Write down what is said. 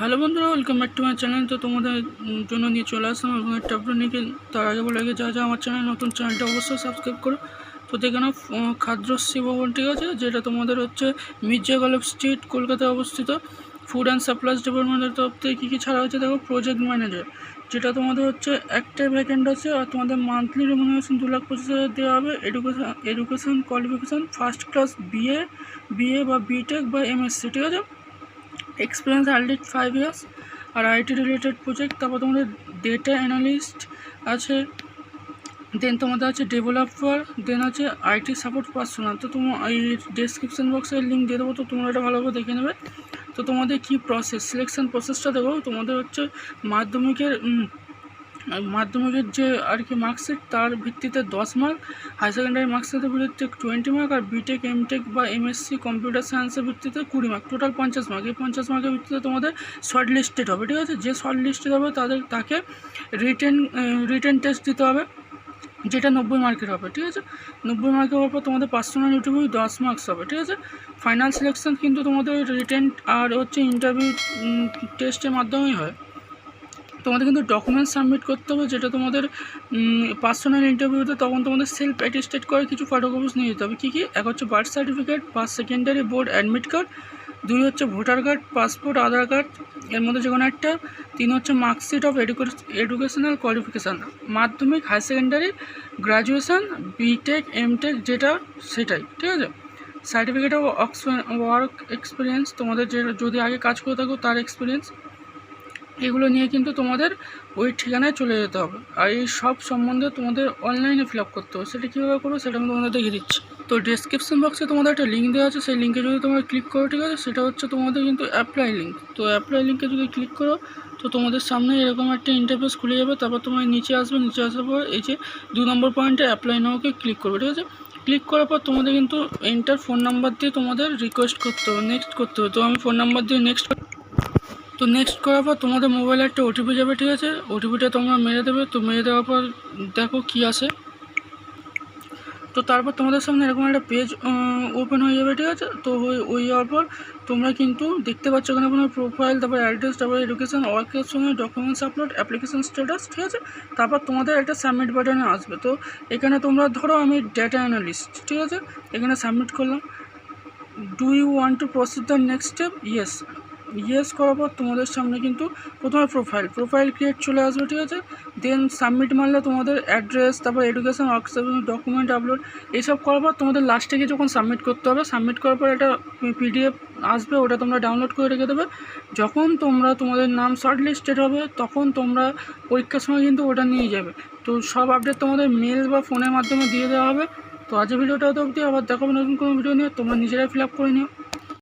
Hello বন্ধুরা welcome back to my channel তো তোমাদের জন্য নিয়ে চলে আসলাম এবং একটা নিয়ে তার আগে বলে আগে যা যা আমার চ্যানেল নতুন চ্যানেলটা অবশ্যই সাবস্ক্রাইব করো। তো দেখে খাদ্যশ্রী ভবন ঠিক আছে, যেটা তোমাদের হচ্ছে মির্জা গলফ স্ট্রিট কলকাতায় অবস্থিত। ফুড অ্যান্ড সাপ্লাইজ ডিপার্টমেন্টের তরফ থেকে কী কী ছাড়া হয়েছে দেখো প্রজেক্ট ম্যানেজার যেটা তোমাদের হচ্ছে একটাই ভ্যাকেন্ট আছে আর তোমাদের মান্থলি রেমুনারেশন দু লাখ পঁচিশ হাজার দেওয়া হবে। Education education qualification first class BA BA বা বিটেক বা এমএসসি ঠিক আছে? এক্সপিরিয়েন্স হার্ডলিট ফাইভ ইয়ার্স আর আইটি রিলেটেড প্রজেক্ট তারপর তোমাদের ডেটা অ্যানালিস্ট আছে দেন তোমাদের আছে ডেভেলপার দেন আছে আইটি সাপোর্ট পার্সোনাল তো তোমার এই ডেসক্রিপশন বক্সের লিঙ্ক দিয়ে দেবো, তো তোমরা এটা ভালোভাবে দেখে নেবে। তো তোমাদের কী প্রসেস সিলেকশান প্রসেসটা দেবো তোমাদের হচ্ছে মাধ্যমিকের মাধ্যমিকের যে আর কি মার্কশিট তার ভিত্তিতে দশ মার্ক হাই সেকেন্ডারি মার্কশিটের ভিত্তিতে টোয়েন্টি মার্ক আর বিটেক এমটেক বা এমএসসি কম্পিউটার সায়েন্সের ভিত্তিতে কুড়ি মার্ক টোটাল পঞ্চাশ মার্ক এই পঞ্চাশ মার্কের ভিত্তিতে তোমাদের শর্ট লিস্টেড হবে, ঠিক আছে? যে শর্ট লিস্টেড হবে তাদের, তাকে রিটেন রিটেন টেস্ট দিতে হবে, যেটা নব্বই মার্কের হবে, ঠিক আছে? নব্বই মার্কের হওয়ার পর তোমাদের পার্সোনাল ইন্টারভিউ দশ মার্কস হবে, ঠিক আছে? ফাইনাল সিলেকশন কিন্তু তোমাদের রিটেন আর হচ্ছে ইন্টারভিউ টেস্টের মাধ্যমেই হয়। তোমাদের কিন্তু ডকুমেন্টস সাবমিট করতে হবে, যেটা তোমাদের পার্সোনাল ইন্টারভিউতে তখন তোমাদের সেলফ অ্যাটিস্টেড করে কিছু ফটোকপিস নিয়ে যেতে হবে। কী কী? এক হচ্ছে বার্থ সার্টিফিকেট বা সেকেন্ডারি বোর্ড অ্যাডমিট কার্ড দুই হচ্ছে voter card passport Aadhaar card এর মধ্যে যে কোনো একটা, তিন হচ্ছে মার্কশিট অফ এডুকেশনাল কোয়ালিফিকেশান মাধ্যমিক high secondary graduation BTech MTech যেটা সেটাই, ঠিক আছে? সার্টিফিকেট অফ ওয়ার্ক এক্সপিরিয়েন্স তোমাদের যে, যদি আগে কাজ করে থাকো, তার এক্সপিরিয়েন্স এগুলো নিয়ে কিন্তু তোমাদের ওই ঠিকানায় চলে যেতে হবে। আর এই সব সম্বন্ধে তোমাদের অনলাইনে ফিল করতে হবে। সেটা কীভাবে করব সেটা আমি তোমাদের দেখিয়ে দিচ্ছি। তো ডিসক্রিপশন বক্সে তোমাদের একটা লিঙ্ক দেওয়া আছে। সেই লিঙ্কে যদি তোমরা ক্লিক করো, ঠিক আছে? সেটা হচ্ছে তোমাদের কিন্তু অ্যাপ্লাই লিঙ্ক তো অ্যাপ্লাই লিঙ্কে যদি ক্লিক করো, তো তোমাদের সামনে এরকম একটা ইন্টারফেস খুলে যাবে। তারপর তোমার নিচে আসবে। নিচে আসার পর এই যে দু নম্বর পয়েন্টে অ্যাপ্লাই নাওকে ক্লিক করবে, ঠিক আছে? ক্লিক করার পর তোমাদের কিন্তু এন্টার ফোন নাম্বার দিয়ে তোমাদের রিকোয়েস্ট করতে হবে নেক্সট করতে হবে। তো আমি ফোন নাম্বার দিয়ে নেক্সট তো নেক্সট করার পর তোমাদের মোবাইলে একটা ওটিপি যাবে, ঠিক আছে? ওটিপিটা তোমরা মেরে দেবে, তো মেরে দেওয়ার পর দেখো কি আসে। তো তারপর তোমাদের সামনে এরকম একটা পেজ ওপেন হয়ে যাবে, ঠিক আছে? তো হয়ে যাওয়ার পর তোমরা কিন্তু দেখতে পাচ্ছ এখানে কোনো প্রোফাইল তারপর অ্যাড্রেস তারপর এডুকেশন ওয়ার্কের সঙ্গে ডকুমেন্টস আপলোড অ্যাপ্লিকেশান স্ট্যাটাস ঠিক আছে? তারপর তোমাদের একটা সাবমিট বাটনে আসবে। তো এখানে তোমরা ধরো আমি ডেটা অ্যানালিস্ট ঠিক আছে? এখানে সাবমিট করলাম। Do you want to proceed the next step yes yes করার পর তোমাদের সামনে কিন্তু প্রথমে প্রোফাইল প্রোফাইল ক্রিয়েট চলে আসবে, ঠিক আছে? দেন সাবমিট মারলে তোমাদের অ্যাড্রেস তারপর এডুকেশন ওয়ার্কশপ ডকুমেন্ট আপলোড এইসব করার পর তোমাদের লাস্টে গিয়ে যখন সাবমিট করতে হবে সাবমিট করার পর একটা পিডিএফ আসবে, ওটা তোমরা ডাউনলোড করে রেখে দেবে। যখন তোমরা তোমাদের নাম শর্ট লিস্টেড হবে, তখন তোমরা পরীক্ষার সময় কিন্তু ওটা নিয়ে যাবে। তো সব আপডেট তোমাদের মেল বা ফোনের মাধ্যমে দিয়ে দেওয়া হবে। তো আজকের ভিডিওটা তো অবধি, আবার দেখাবো নতুন কোনো ভিডিও নিয়ে, তোমরা নিজেরাই ফিল আপ করে নিও।